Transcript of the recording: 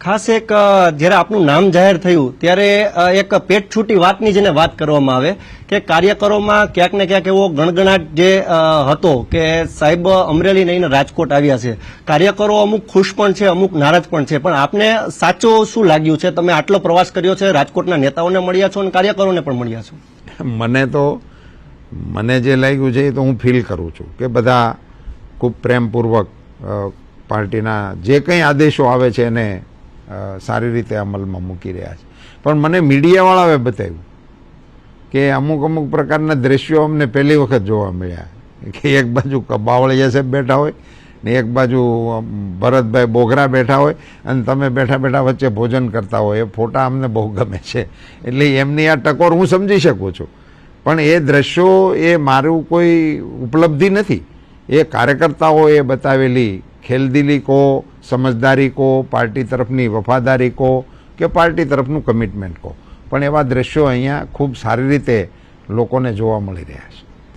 ખાસ એક જ્યારે આપનું નામ જાહેર થયું, ત્યારે એક પેટ છૂટી વાતની જેને વાત કરવામાં આવે કે કાર્યકરોમાં ક્યાંક ને ક્યાંક એવો ગણગણાટ જે હતો કે સાહેબ અમરેલી નહીં રાજકોટ આવ્યા છે. કાર્યકરો અમુક ખુશ પણ છે, અમુક નારાજ પણ છે. પણ આપને સાચો શું લાગ્યું છે? તમે આટલો પ્રવાસ કર્યો છે, રાજકોટના નેતાઓને મળ્યા છો અને કાર્યકરોને પણ મળ્યા છો? મને તો, મને જે લાગ્યું છે એ તો હું ફીલ કરું છું કે બધા ખૂબ પ્રેમપૂર્વક પાર્ટીના જે કંઈ આદેશો આવે છે એને સારી રીતે અમલમાં મૂકી રહ્યા છે. પણ મને મીડિયાવાળાએ બતાવ્યું કે અમુક અમુક પ્રકારના દ્રશ્યો અમને પહેલી વખત જોવા મળ્યા. કે એક બાજુ બાવળિયા સાહેબ બેઠા હોય ને એક બાજુ ભરતભાઈ બોઘરા બેઠા હોય અને તમે બેઠા બેઠા વચ્ચે ભોજન કરતા હોય. એ ફોટા અમને બહુ ગમે છે. એટલે એમની આ ટકોર હું સમજી શકું છું. પણ એ દ્રશ્યો એ મારું કોઈ ઉપલબ્ધિ નથી. એ કાર્યકર્તાઓએ બતાવેલી ખેલદિલી કહો સમજદારી કહો પાર્ટી તરફની વફાદારી કહો કે પાર્ટી તરફનું કમિટમેન્ટ કહો પણ એવા દ્રશ્યો અહીંયા ખૂબ સારી રીતે લોકોને જોવા મળી રહ્યા છે.